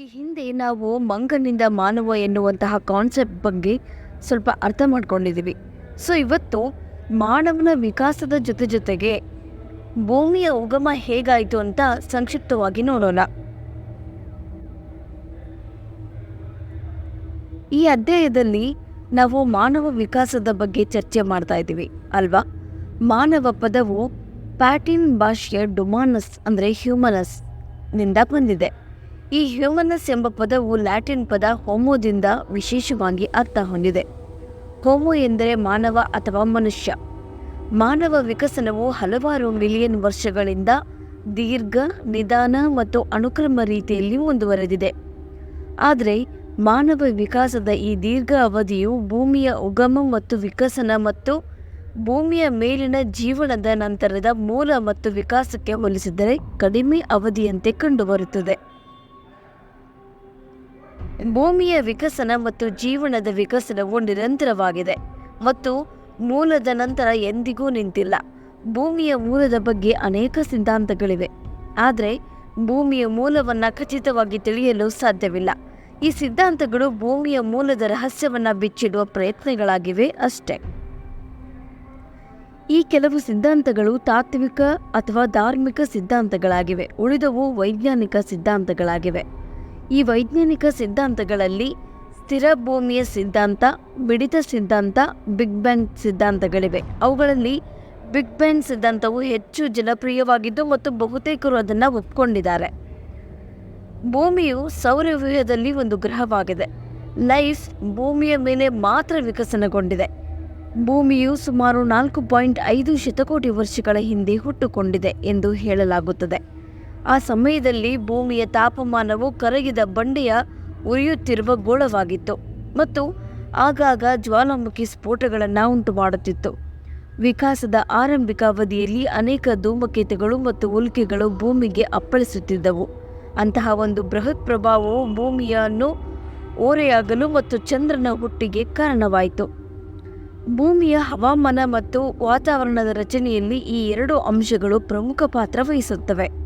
ಈ ಹಿಂದೆ ನಾವು ಮಂಗನಿಂದ ಮಾನವ ಎನ್ನುವಂತಹ ಕಾನ್ಸೆಪ್ಟ್ ಬಗ್ಗೆ ಸ್ವಲ್ಪ ಅರ್ಥ ಮಾಡ್ಕೊಂಡಿದ್ದೀವಿ. ಸೊ ಇವತ್ತು ಮಾನವನ ವಿಕಾಸದ ಜೊತೆ ಜೊತೆಗೆ ಭೂಮಿಯ ಉಗಮ ಹೇಗಾಯಿತು ಅಂತ ಸಂಕ್ಷಿಪ್ತವಾಗಿ ನೋಡೋಣ. ಈ ಅಧ್ಯಾಯದಲ್ಲಿ ನಾವು ಮಾನವ ವಿಕಾಸದ ಬಗ್ಗೆ ಚರ್ಚೆ ಮಾಡ್ತಾ ಇದ್ದೀವಿ, ಅಲ್ವಾ? ಮಾನವ ಪದವು ಪ್ಯಾಟಿನ್ ಭಾಷೆಯ ಡುಮಾನಸ್ ಅಂದರೆ ಹ್ಯೂಮನಸ್ನಿಂದ ಬಂದಿದೆ. ಈ ಹ್ಯೂಮನಸ್ ಎಂಬ ಪದವು ಲ್ಯಾಟಿನ್ ಪದ ಹೋಮೋದಿಂದ ವಿಶೇಷವಾಗಿ ಅರ್ಥ ಹೊಂದಿದೆ. ಹೋಮೋ ಎಂದರೆ ಮಾನವ ಅಥವಾ ಮನುಷ್ಯ. ಮಾನವ ವಿಕಸನವು ಹಲವಾರು ಮಿಲಿಯನ್ ವರ್ಷಗಳಿಂದ ದೀರ್ಘ, ನಿಧಾನ ಮತ್ತು ಅನುಕ್ರಮ ರೀತಿಯಲ್ಲಿ ಮುಂದುವರೆದಿದೆ. ಆದರೆ ಮಾನವ ವಿಕಾಸದ ಈ ದೀರ್ಘ ಅವಧಿಯು ಭೂಮಿಯ ಉಗಮ ಮತ್ತು ವಿಕಸನ ಮತ್ತು ಭೂಮಿಯ ಮೇಲಿನ ಜೀವನದ ನಂತರದ ಮೂಲ ಮತ್ತು ವಿಕಾಸಕ್ಕೆ ಹೋಲಿಸಿದರೆ ಕಡಿಮೆ ಅವಧಿಯಂತೆ ಕಂಡುಬರುತ್ತದೆ. ಭೂಮಿಯ ವಿಕಸನ ಮತ್ತು ಜೀವನದ ವಿಕಸನವು ನಿರಂತರವಾಗಿದೆ ಮತ್ತು ಮೂಲದ ನಂತರ ಎಂದಿಗೂ ನಿಂತಿಲ್ಲ. ಭೂಮಿಯ ಮೂಲದ ಬಗ್ಗೆ ಅನೇಕ ಸಿದ್ಧಾಂತಗಳಿವೆ. ಆದರೆ ಭೂಮಿಯ ಮೂಲವನ್ನು ಖಚಿತವಾಗಿ ತಿಳಿಯಲು ಸಾಧ್ಯವಿಲ್ಲ. ಈ ಸಿದ್ಧಾಂತಗಳು ಭೂಮಿಯ ಮೂಲದ ರಹಸ್ಯವನ್ನು ಬಿಚ್ಚಿಡುವ ಪ್ರಯತ್ನಗಳಾಗಿವೆ ಅಷ್ಟೇ. ಈ ಕೆಲವು ಸಿದ್ಧಾಂತಗಳು ತಾತ್ವಿಕ ಅಥವಾ ಧಾರ್ಮಿಕ ಸಿದ್ಧಾಂತಗಳಾಗಿವೆ. ಉಳಿದವು ವೈಜ್ಞಾನಿಕ ಸಿದ್ಧಾಂತಗಳಾಗಿವೆ. ಈ ವೈಜ್ಞಾನಿಕ ಸಿದ್ಧಾಂತಗಳಲ್ಲಿ ಸ್ಥಿರ ಭೂಮಿಯ ಸಿದ್ಧಾಂತ, ಬಿಡಿತ ಸಿದ್ಧಾಂತ, ಬಿಗ್ ಬ್ಯಾಂಗ್ ಸಿದ್ಧಾಂತಗಳಿವೆ. ಅವುಗಳಲ್ಲಿ ಬಿಗ್ ಬ್ಯಾಂಗ್ ಸಿದ್ಧಾಂತವು ಹೆಚ್ಚು ಜನಪ್ರಿಯವಾಗಿದ್ದು ಮತ್ತು ಬಹುತೇಕರು ಅದನ್ನು ಒಪ್ಕೊಂಡಿದ್ದಾರೆ. ಭೂಮಿಯು ಸೌರವ್ಯೂಹದಲ್ಲಿ ಒಂದು ಗ್ರಹವಾಗಿದೆ. ಲೈಫ್ ಭೂಮಿಯ ಮೇಲೆ ಮಾತ್ರ ವಿಕಸನಗೊಂಡಿದೆ. ಭೂಮಿಯು ಸುಮಾರು ನಾಲ್ಕು ಪಾಯಿಂಟ್ ಐದು ಶತಕೋಟಿ ವರ್ಷಗಳ ಹಿಂದೆ ಹುಟ್ಟುಕೊಂಡಿದೆ ಎಂದು ಹೇಳಲಾಗುತ್ತದೆ. ಆ ಸಮಯದಲ್ಲಿ ಭೂಮಿಯ ತಾಪಮಾನವು ಕರಗಿದ ಬಂಡೆಯ ಉರಿಯುತ್ತಿರುವ ಗೋಳವಾಗಿತ್ತು ಮತ್ತು ಆಗಾಗ ಜ್ವಾಲಾಮುಖಿ ಸ್ಫೋಟಗಳನ್ನು ಉಂಟು ಮಾಡುತ್ತಿತ್ತು ವಿಕಾಸದ ಆರಂಭಿಕ ಅವಧಿಯಲ್ಲಿ ಅನೇಕ ಧೂಮಕೇತುಗಳು ಮತ್ತು ಉಲ್ಕೆಗಳು ಭೂಮಿಗೆ ಅಪ್ಪಳಿಸುತ್ತಿದ್ದವು. ಅಂತಹ ಒಂದು ಬೃಹತ್ ಪ್ರಭಾವವು ಭೂಮಿಯನ್ನು ಓರೆಯಾಗಲು ಮತ್ತು ಚಂದ್ರನ ಹುಟ್ಟಿಗೆ ಕಾರಣವಾಯಿತು. ಭೂಮಿಯ ಹವಾಮಾನ ಮತ್ತು ವಾತಾವರಣದ ರಚನೆಯಲ್ಲಿ ಈ ಎರಡು ಅಂಶಗಳು ಪ್ರಮುಖ ಪಾತ್ರ ವಹಿಸುತ್ತವೆ.